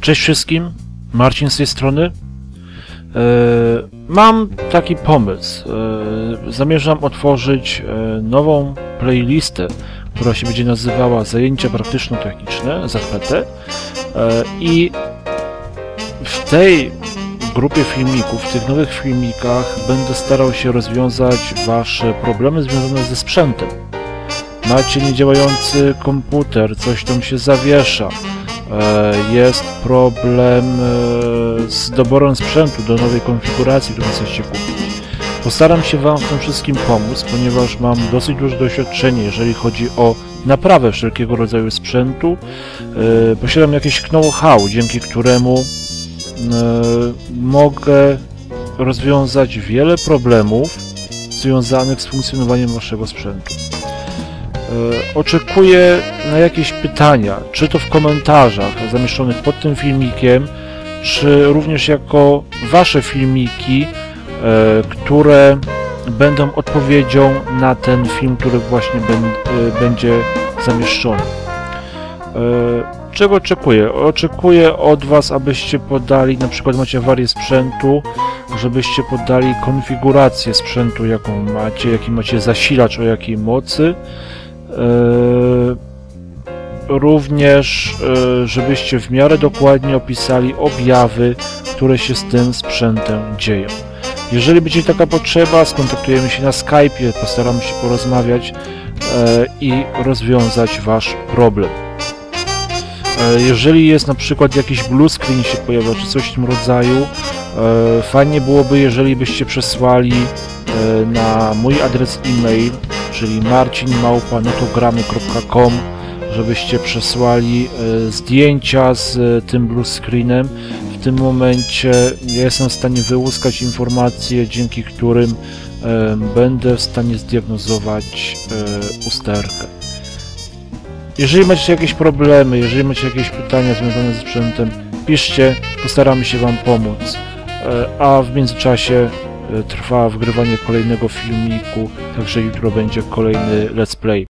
Cześć wszystkim, Marcin z tej strony. E, Mam taki pomysł. E, Zamierzam otworzyć e, nową playlistę, która się będzie nazywała Zajęcia Praktyczno-Techniczne, ZPT. I w tej grupie filmików, w tych nowych filmikach będę starał się rozwiązać Wasze problemy związane ze sprzętem. Macie niedziałający komputer, coś tam się zawiesza, jest problem e, z doborem sprzętu do nowej konfiguracji, którą chcecie kupić. Postaram się Wam w tym wszystkim pomóc, ponieważ mam dosyć duże doświadczenie, jeżeli chodzi o naprawę wszelkiego rodzaju sprzętu. E, Posiadam jakieś know-how, dzięki któremu e, mogę rozwiązać wiele problemów związanych z funkcjonowaniem Waszego sprzętu. E, Oczekuję na jakieś pytania, czy to w komentarzach zamieszczonych pod tym filmikiem, czy również jako Wasze filmiki, e, które będą odpowiedzią na ten film, który właśnie e, będzie zamieszczony. Czego oczekuję? Oczekuję od Was, abyście podali, na przykład macie awarię sprzętu, żebyście podali konfigurację sprzętu, jaką macie, jaki macie zasilacz, o jakiej mocy. E, Również, e, żebyście w miarę dokładnie opisali objawy, które się z tym sprzętem dzieją. Jeżeli będzie taka potrzeba, skontaktujemy się na Skype'ie, postaramy się porozmawiać e, i rozwiązać Wasz problem. Jeżeli jest na przykład jakiś blue screen się pojawia, czy coś w tym rodzaju, fajnie byłoby, jeżeli byście przesłali na mój adres e-mail, czyli marcinmałpa.notogramy.com, żebyście przesłali e, zdjęcia z e, tym blue screenem. W tym momencie jestem w stanie wyłuskać informacje, dzięki którym e, będę w stanie zdiagnozować usterkę. Jeżeli macie jakieś problemy, jeżeli macie jakieś pytania związane ze sprzętem, piszcie, postaramy się Wam pomóc. A w międzyczasie trwa wgrywanie kolejnego filmiku, także jutro będzie kolejny let's play.